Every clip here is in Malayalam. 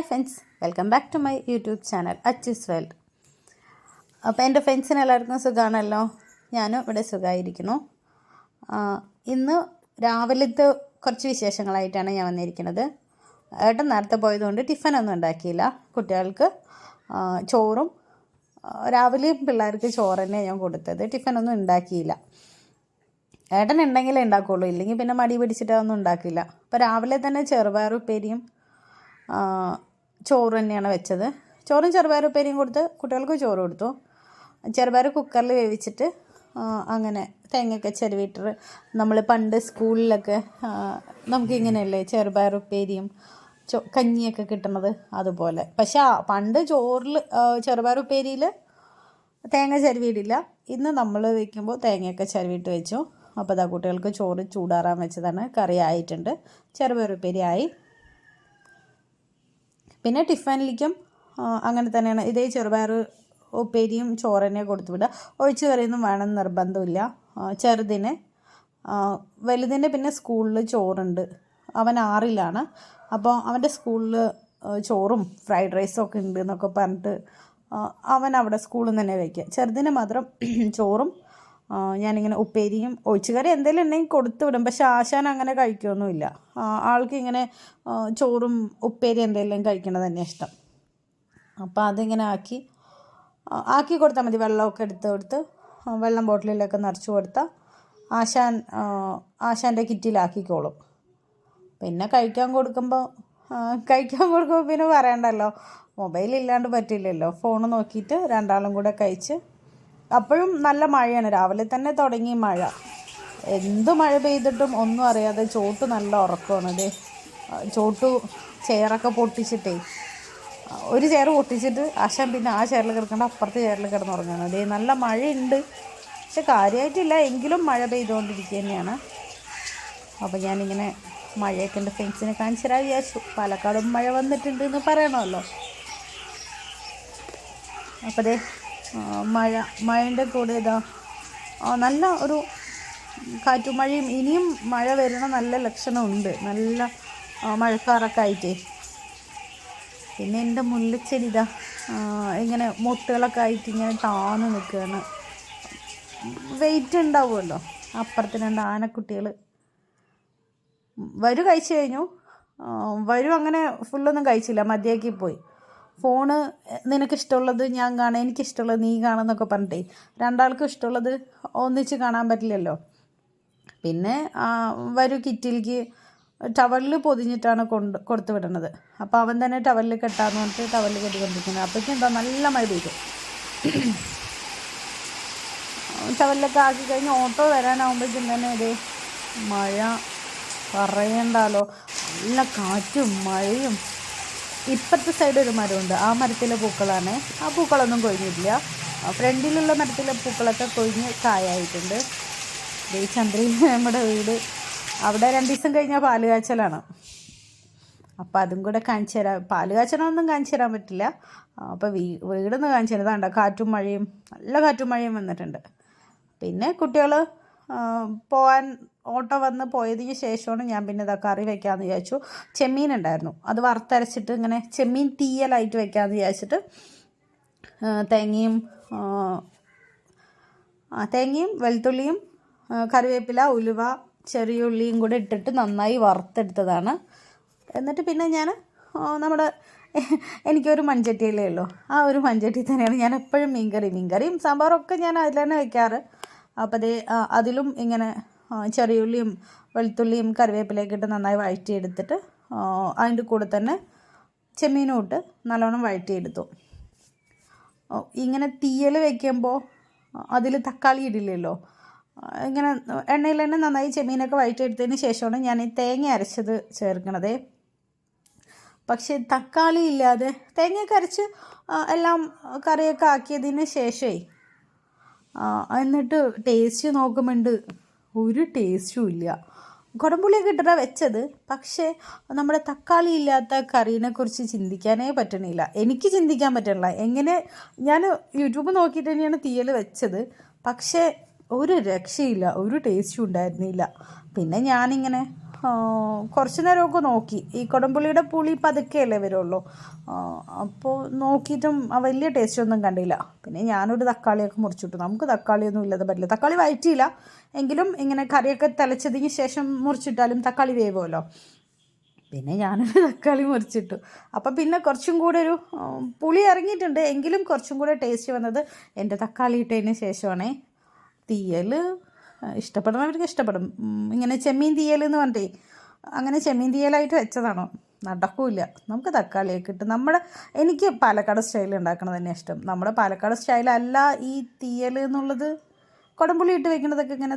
Hi friends. Welcome back to my YouTube channel Achis world. അപ്പോൾ എന്റെ ഫ്രണ്ട്സിന് എല്ലാവർക്കും സുഖമാണല്ലോ? ഞാനും ഇവിടെ സുഖമായിരിക്കുന്നു. ഇന്ന് രാവിലത്തെ കുറച്ച് വിശേഷങ്ങളായിട്ടാണ് ഞാൻ വന്നിരിക്കുന്നത്. ഏട്ടൻ നേരത്തെ പോയതുകൊണ്ട് ടിഫനൊന്നും ഉണ്ടാക്കിയില്ല. കുട്ടികൾക്ക് ചോറും രാവിലെ രാവിലെയും പിള്ളേർക്ക് ചോറ് തന്നെ ഞാൻ കൊടുത്തത്. ടിഫനൊന്നും ഉണ്ടാക്കിയില്ല. ഏട്ടൻ ഉണ്ടെങ്കിലേ ഉണ്ടാക്കുകയുള്ളൂ ഇല്ലെങ്കിൽ പിന്നെ മടി പിടിച്ചിട്ടൊന്നും ഉണ്ടാക്കില്ല. അപ്പോൾ രാവിലെ തന്നെ ചെറുപയർ ഉപ്പേരിയും ചോറ് തന്നെയാണ് വെച്ചത്. ചോറും ചെറുപയർ ഉപ്പേരിയും കൊടുത്ത് കുട്ടികൾക്ക് ചോറ് കൊടുത്തു. ചെറുപയർ കുക്കറിൽ വേവിച്ചിട്ട് അങ്ങനെ തേങ്ങയൊക്കെ ചെരുവിട്ട് നമ്മൾ പണ്ട് സ്കൂളിലൊക്കെ നമുക്കിങ്ങനെയല്ലേ ചെറുപയർ ഉപ്പേരിയും ചോ കഞ്ഞിയൊക്കെ കിട്ടുന്നത് അതുപോലെ. പക്ഷേ പണ്ട് ചോറിൽ ചെറുപയർ ഉപ്പേരിയിൽ തേങ്ങ ചരുവിയിടില്ല. ഇന്ന് നമ്മൾ വയ്ക്കുമ്പോൾ തേങ്ങയൊക്കെ ചരുവിട്ട് വെച്ചു. അപ്പോൾ അതാ കുട്ടികൾക്ക് ചോറ് ചൂടാറാൻ വെച്ചതാണ്. കറി ആയിട്ടുണ്ട്. ചെറുപയറുപ്പേരി ആയി. പിന്നെ ടിഫനിലേക്കും അങ്ങനെ തന്നെയാണ്. ഇതേ ചെറുപയർ ഉപ്പേരിയും ചോറ് തന്നെ കൊടുത്തു വിടുക. ഒഴിച്ചു കറിയൊന്നും വേണമെന്ന് നിർബന്ധമില്ല. ചെറുതിന് വലുതിന്റെ പിന്നെ സ്കൂളിൽ ചോറുണ്ട്. അവൻ ആറിലാണ്. അപ്പോൾ അവന്റെ സ്കൂളിൽ ചോറും ഫ്രൈഡ് റൈസും ഒക്കെ ഉണ്ട് എന്നൊക്കെ പറഞ്ഞിട്ട് അവൻ അവിടെ സ്കൂളിൽ നിന്ന് തന്നെ വയ്ക്കുക. ചെറുതിന് മാത്രം ചോറും ഞാനിങ്ങനെ ഉപ്പേരിയും ഒഴിച്ചുകറി എന്തെങ്കിലും ഉണ്ടെങ്കിൽ കൊടുത്തു വിടും. പക്ഷെ ആശാൻ അങ്ങനെ കഴിക്കുകയൊന്നുമില്ല ആ, ആൾക്ക് ഇങ്ങനെ ചോറും ഉപ്പേരി എന്തെങ്കിലും കഴിക്കണത് തന്നെ ഇഷ്ടം. അപ്പോൾ അതിങ്ങനെ ആക്കി ആക്കി കൊടുത്താൽ മതി. വെള്ളമൊക്കെ എടുത്ത് കൊടുത്ത് വെള്ളം ബോട്ടിലൊക്കെ നിറച്ച് കൊടുത്താൽ ആശാൻ ആശാന്റെ കിറ്റിലാക്കിക്കോളും. പിന്നെ കഴിക്കാൻ കൊടുക്കുമ്പോൾ കഴിക്കാൻ കൊടുക്കുമ്പോൾ പിന്നെ പറയണ്ടല്ലോ. മൊബൈൽ ഇല്ലാണ്ട് പറ്റില്ലല്ലോ. ഫോൺ നോക്കിയിട്ട് രണ്ടാളും കൂടെ കഴിച്ച് അപ്പോഴും നല്ല മഴയാണ്. രാവിലെ തന്നെ തുടങ്ങി മഴ. എന്ത് മഴ പെയ്തിട്ടും ഒന്നും അറിയാതെ ചോട്ട് നല്ല ഉറക്കമാണ് അതെ ചോട്ട് ചെയറൊക്കെ പൊട്ടിച്ചിട്ടേ. ഒരു ചെയർ പൊട്ടിച്ചിട്ട് ആശാൻ പിന്നെ ആ ചെയറിൽ കിടക്കേണ്ട അപ്പുറത്തെ ചെയറിൽ കിടന്നുറങ്ങാണ് അതേ നല്ല മഴയുണ്ട്. പക്ഷെ കാര്യമായിട്ടില്ല. എങ്കിലും മഴ പെയ്തുകൊണ്ടിരിക്കുക തന്നെയാണ് അപ്പോൾ ഞാനിങ്ങനെ മഴയൊക്കെ എന്റെ ഫ്രണ്ട്സിനെ കാണിച്ചു തരാൻ വിചാരിച്ചു. പാലക്കാടും മഴ വന്നിട്ടുണ്ട് എന്ന് പറയണമല്ലോ. അപ്പോൾ ആ, മഴ മഴന്റെ കൂടെ ഇതാ നല്ല ഒരു കാറ്റും മഴയും. ഇനിയും മഴ വരണ നല്ല ലക്ഷണമുണ്ട്. നല്ല മഴക്കാറൊക്കെ ആയിട്ടേ. പിന്നെ എന്റെ മുല്ലച്ചെടി ഇതാ ഇങ്ങനെ മൊട്ടുകളൊക്കെ ആയിട്ട് ഇങ്ങനെ താന്ന് നിൽക്കുകയാണ് വെയിറ്റ് ഉണ്ടാവുമല്ലോ? അപ്പുറത്ത് രണ്ട് ആനക്കുട്ടികൾ. വരു കഴിച്ചു കഴിഞ്ഞു. വരും അങ്ങനെ ഫുള്ളൊന്നും കഴിച്ചില്ല. മതിയാക്കി പോയി. ഫോണ് നിനക്ക് ഇഷ്ടമുള്ളത് ഞാൻ കാണാം എനിക്കിഷ്ടമുള്ളത് നീ കാണാമെന്നൊക്കെ പറഞ്ഞിട്ടേ രണ്ടാൾക്കും ഇഷ്ടമുള്ളത് ഒന്നിച്ച് കാണാൻ പറ്റില്ലല്ലോ. പിന്നെ വരൂ കിറ്റിലേക്ക് ടവലിൽ പൊതിഞ്ഞിട്ടാണ് കൊണ്ട് കൊടുത്തു വിടുന്നത് അപ്പോൾ അവൻ തന്നെ ടവലിൽ കെട്ടാന്ന് പറഞ്ഞിട്ട് ടവലിൽ കെട്ടിക്കൊണ്ടിരിക്കുന്നത് അപ്പോഴേക്കും എന്താ നല്ല മഴ പെയ്തു. ടവലിലൊക്കെ ആക്കി കഴിഞ്ഞ് ഓട്ടോ വരാനാകുമ്പോഴേക്കും തന്നെ ഇത് മഴ പറയണ്ടല്ലോ. നല്ല കാറ്റും മഴയും. ഇപ്പുറത്തെ സൈഡ് ഒരു മരമുണ്ട്. ആ മരത്തിലെ പൂക്കളാണ്. ആ പൂക്കളൊന്നും കൊഴിഞ്ഞിട്ടില്ല. ഫ്രണ്ടിലുള്ള മരത്തിലെ പൂക്കളൊക്കെ കൊഴിഞ്ഞ് കായായിട്ടുണ്ട്. ഈ ചന്ദ്രയിൽ നമ്മുടെ വീട്. അവിടെ രണ്ട് ദിവസം കഴിഞ്ഞാൽ പാൽ കാച്ചലാണ് അപ്പോൾ അതും കൂടെ കാണിച്ചു തരാം. പാൽ കാച്ചണമൊന്നും കാണിച്ചു തരാൻ പറ്റില്ല. അപ്പോൾ വീ വീടൊന്ന് കാണിച്ചു തരാം. കാറ്റും മഴയും നല്ല കാറ്റും മഴയും വന്നിട്ടുണ്ട്. പിന്നെ കുട്ടികൾ പോകാൻ ഓട്ടോ വന്ന് പോയതിന് ശേഷമാണ് ഞാൻ പിന്നെ ഇതാ കറി വെക്കാമെന്ന് വിചാരിച്ചു. ചെമ്മീൻ ഉണ്ടായിരുന്നു. അത് വറുത്തരച്ചിട്ട് ഇങ്ങനെ ചെമ്മീൻ തീയലായിട്ട് വെക്കാമെന്ന് വിചാരിച്ചിട്ട് തേങ്ങയും തേങ്ങയും വെളുത്തുള്ളിയും കറിവേപ്പില ഉലുവ ചെറിയ ഉള്ളിയും കൂടെ ഇട്ടിട്ട് നന്നായി വറുത്തെടുത്തതാണ്. എന്നിട്ട് പിന്നെ ഞാൻ നമ്മുടെ എനിക്കൊരു മൺചട്ടിയല്ലേ ഉള്ളൂ. ആ ഒരു മൺചട്ടി തന്നെയാണ് ഞാൻ എപ്പോഴും മീൻകറി. മീൻകറിയും സാമ്പാറൊക്കെ ഞാൻ അതിൽ തന്നെ വയ്ക്കാറ് അപ്പോൾ അതേ അതിലും ഇങ്ങനെ ആ, ചെറിയ ഉള്ളിയും വെളുത്തുള്ളിയും കറിവേപ്പിലയൊക്കെ ഇട്ട് നന്നായി വഴറ്റിയെടുത്തിട്ട് അതിന്റെ കൂടെ തന്നെ ചെമ്മീനും ഇട്ട് നല്ലോണം വഴറ്റിയെടുത്തു. ഇങ്ങനെ തീയൽ വയ്ക്കുമ്പോൾ അതിൽ തക്കാളി ഇടില്ലല്ലോ. ഇങ്ങനെ എണ്ണയിൽ തന്നെ നന്നായി ചെമ്മീനൊക്കെ വഴറ്റിയെടുത്തതിന് ശേഷമാണ് ഞാൻ ഈ തേങ്ങ അരച്ചത് ചേർക്കണത്. പക്ഷേ തക്കാളി ഇല്ലാതെ തേങ്ങയൊക്കെ അരച്ച് എല്ലാം കറിയൊക്കെ ആക്കിയതിന് ശേഷമേ എന്നിട്ട് ടേസ്റ്റ് നോക്കുമ്പോണ്ട് ഒരു ടേസ്റ്റും ഇല്ല. കുടംപുളിയൊക്കെ ഇട്ടിട്ടാണ് വെച്ചത്. പക്ഷേ നമ്മുടെ തക്കാളി ഇല്ലാത്ത കറീനെക്കുറിച്ച് ചിന്തിക്കാനേ പറ്റണില്ല. എനിക്ക് ചിന്തിക്കാൻ പറ്റണില്ല. എങ്ങനെ? ഞാൻ യൂട്യൂബ് നോക്കിയിട്ട് തന്നെയാണ് തീയൽ വെച്ചത്. പക്ഷേ ഒരു രക്ഷയില്ല. ഒരു ടേസ്റ്റും ഉണ്ടായിരുന്നില്ല. പിന്നെ ഞാനിങ്ങനെ കുറച്ച് നേരമൊക്കെ നോക്കി. ഈ കൊടംപുള്ളിയുടെ പുളി പതുക്കെയല്ലേ വരുള്ളൂ. അപ്പോൾ നോക്കിയിട്ടും വലിയ ടേസ്റ്റ് ഒന്നും കണ്ടില്ല. പിന്നെ ഞാനൊരു തക്കാളിയൊക്കെ മുറിച്ചിട്ടു. നമുക്ക് തക്കാളിയൊന്നും ഇല്ലാതെ പറ്റില്ല. തക്കാളി വഴറ്റിയില്ല എങ്കിലും ഇങ്ങനെ കറിയൊക്കെ തിളച്ചതിന് ശേഷം മുറിച്ചിട്ടാലും തക്കാളി വേവുമല്ലോ. പിന്നെ ഞാനൊരു തക്കാളി മുറിച്ചിട്ടു. അപ്പം പിന്നെ കുറച്ചും കൂടെ ഒരു പുളി ഇറങ്ങിയിട്ടുണ്ട്. എങ്കിലും കുറച്ചും കൂടെ ടേസ്റ്റ് വന്നത് എന്റെ തക്കാളി ഇട്ടതിന് ശേഷമാണേ. തീയൽ ഇഷ്ടപ്പെടുന്നവർക്ക് ഇഷ്ടപ്പെടും. ഇങ്ങനെ ചെമ്മീൻ തീയൽ എന്ന് പറഞ്ഞിട്ടേ അങ്ങനെ ചെമ്മീൻ തീയലായിട്ട് വെച്ചതാണോ? നടക്കൂല നമുക്ക് തക്കാളിയൊക്കെ ഇട്ട് നമ്മുടെ എനിക്ക് പാലക്കാട് സ്റ്റൈൽ ഉണ്ടാക്കണത് തന്നെ ഇഷ്ടം. നമ്മുടെ പാലക്കാട് സ്റ്റൈലല്ല ഈ തീയൽ എന്നുള്ളത്. കുടംപുളി ഇട്ട് വെക്കുന്നതൊക്കെ ഇങ്ങനെ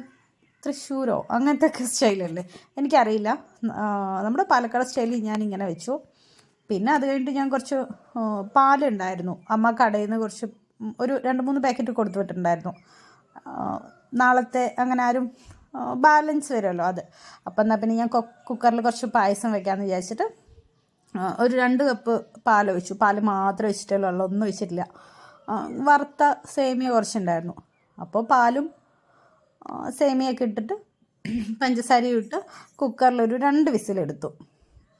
തൃശ്ശൂരോ? അങ്ങനത്തെ ഒക്കെ സ്റ്റൈലല്ലേ? എനിക്കറിയില്ല. നമ്മുടെ പാലക്കാട് സ്റ്റൈലിൽ ഞാൻ ഇങ്ങനെ വെച്ചു. പിന്നെ അത് കഴിഞ്ഞിട്ട് ഞാൻ കുറച്ച് പാലുണ്ടായിരുന്നു. അമ്മ കടയിൽ നിന്ന് കുറച്ച് ഒരു രണ്ട് മൂന്ന് പാക്കറ്റ് കൊടുത്തു വിട്ടിട്ടുണ്ടായിരുന്നു. നാളത്തെ അങ്ങനെ ആരും ബാലൻസ് വരുമല്ലോ അത്. അപ്പം എന്നാൽ പിന്നെ ഞാൻ കുക്കറിൽ കുറച്ച് പായസം വെക്കാമെന്ന് വിചാരിച്ചിട്ട് ഒരു രണ്ട് കപ്പ് പാൽ ഒഴിച്ചു. പാൽ മാത്രം ഒഴിച്ചിട്ടല്ലോ ഉള്ളൂ ഒന്നും ഒഴിച്ചിട്ടില്ല. വറുത്ത സേമിയ കുറച്ചുണ്ടായിരുന്നു. അപ്പോൾ പാലും സേമിയൊക്കെ ഇട്ടിട്ട് പഞ്ചസാരയും ഇട്ട് കുക്കറിലൊരു രണ്ട് വിസിലെടുത്തു.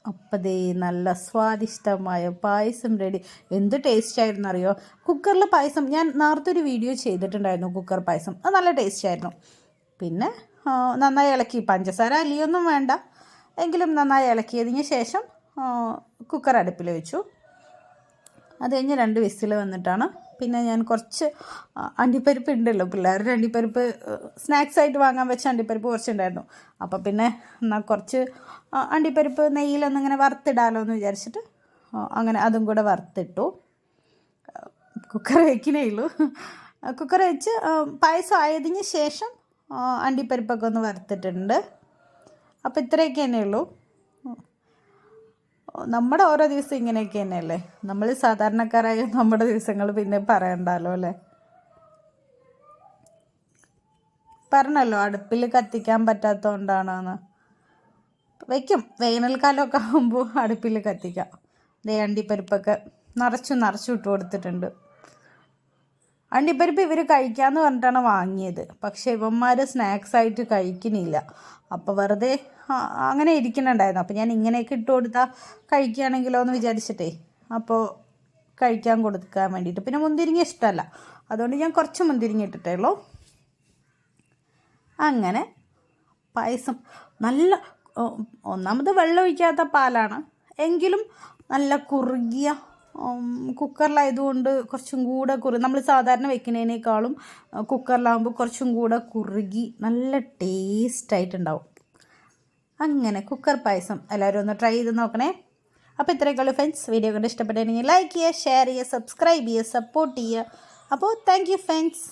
അപ്പം ദേ നല്ല സ്വാദിഷ്ടമായ പായസം റെഡി എന്ത് ടേസ്റ്റ് ആയിരുന്നു അറിയോ കുക്കറിൽ പായസം ഞാൻ നേരത്തെ ഒരു വീഡിയോ ചെയ്തിട്ടുണ്ടായിരുന്നു കുക്കർ പായസം. അത് നല്ല ടേസ്റ്റ് ആയിരുന്നു. പിന്നെ നന്നായി ഇളക്കി. പഞ്ചസാര അലിയൊന്നും വേണ്ട. എങ്കിലും നന്നായി ഇളക്കിയതിന് ശേഷം കുക്കർ അടുപ്പിൽ വെച്ചു. അത് കഴിഞ്ഞ് രണ്ട് വിസിൽ വന്നിട്ടാണ് പിന്നെ ഞാൻ കുറച്ച് അണ്ടിപ്പരിപ്പ് ഉണ്ടല്ലോ പിള്ളേരുടെ അണ്ടിപ്പരിപ്പ് സ്നാക്സ് ആയിട്ട് വാങ്ങാൻ വെച്ച അണ്ടിപ്പരിപ്പ് കുറച്ചുണ്ടായിരുന്നു. അപ്പോൾ പിന്നെ എന്നാൽ കുറച്ച് അണ്ടിപ്പരിപ്പ് നെയ്യിലൊന്നും ഇങ്ങനെ വറുത്തിടാലോ എന്ന് വിചാരിച്ചിട്ട് അങ്ങനെ അതും കൂടെ വറുത്തിട്ടു. കുക്കർ വയ്ക്കണേ ഉള്ളൂ. കുക്കർ വെച്ച് പായസം ആയതിന് ശേഷം അണ്ടിപ്പരിപ്പൊക്കെ ഒന്ന് വറുത്തിട്ടുണ്ട്. അപ്പോൾ ഇത്രയൊക്കെ തന്നെ ഉള്ളൂ. നമ്മുടെ ഓരോ ദിവസം ഇങ്ങനെയൊക്കെ തന്നെയല്ലേ? നമ്മൾ സാധാരണക്കാരായ നമ്മുടെ ദിവസങ്ങൾ പിന്നെ പറയണ്ടല്ലോ അല്ലേ? പറഞ്ഞല്ലോ അടുപ്പിൽ കത്തിക്കാൻ പറ്റാത്തതുകൊണ്ടാണെന്ന് വയ്ക്കും വേനൽക്കാലമൊക്കെ ആകുമ്പോൾ അടുപ്പിൽ കത്തിക്കാം. ദേ അണ്ടിപ്പരിപ്പൊക്കെ നിറച്ചു നിറച്ചു ഇട്ട് കൊടുത്തിട്ടുണ്ട്. അണ്ടിപ്പരിപ്പ് ഇവർ കഴിക്കാമെന്ന് പറഞ്ഞിട്ടാണ് വാങ്ങിയത്. പക്ഷേ ഇവന്മാർ സ്നാക്സ് ആയിട്ട് കഴിക്കുന്നില്ല. അപ്പോൾ വെറുതെ അങ്ങനെ ഇരിക്കുന്നുണ്ടായിരുന്നു. അപ്പോൾ ഞാൻ ഇങ്ങനെയൊക്കെ ഇട്ട് കൊടുത്താൽ കഴിക്കുകയാണെങ്കിലോ എന്ന് വിചാരിച്ചിട്ടേ അപ്പോൾ കഴിക്കാൻ കൊടുക്കാൻ വേണ്ടിയിട്ട്. പിന്നെ മുന്തിരിങ്ങ ഇഷ്ടമല്ല. അതുകൊണ്ട് ഞാൻ കുറച്ച് മുന്തിരിങ്ങ ഇട്ടിട്ടേ ഉള്ളൂ അങ്ങനെ പായസം നല്ല ഒന്നാമത് വെള്ളം ഒഴിക്കാത്ത പാലാണ്. എങ്കിലും നല്ല കുറുകിയ കുക്കറിലായതുകൊണ്ട് കുറച്ചും കൂടെ കുറു നമ്മൾ സാധാരണ വെക്കുന്നതിനേക്കാളും കുക്കറിലാകുമ്പോൾ കുറച്ചും കൂടെ കുറുകി നല്ല ടേസ്റ്റായിട്ടുണ്ടാവും. അങ്ങനെ കുക്കർ പായസം എല്ലാവരും ഒന്ന് ട്രൈ ചെയ്ത് നോക്കണേ. അപ്പോൾ ഇത്രയൊക്കെയുള്ള ഫ്രണ്ട്സ് വീഡിയോ കണ്ട് ഇഷ്ടപ്പെട്ടിട്ടുണ്ടെങ്കിൽ ലൈക്ക് ചെയ്യുക ഷെയർ ചെയ്യുക സബ്സ്ക്രൈബ് ചെയ്യുക സപ്പോർട്ട് ചെയ്യുക. അപ്പോൾ താങ്ക് യു ഫ്രണ്ട്സ്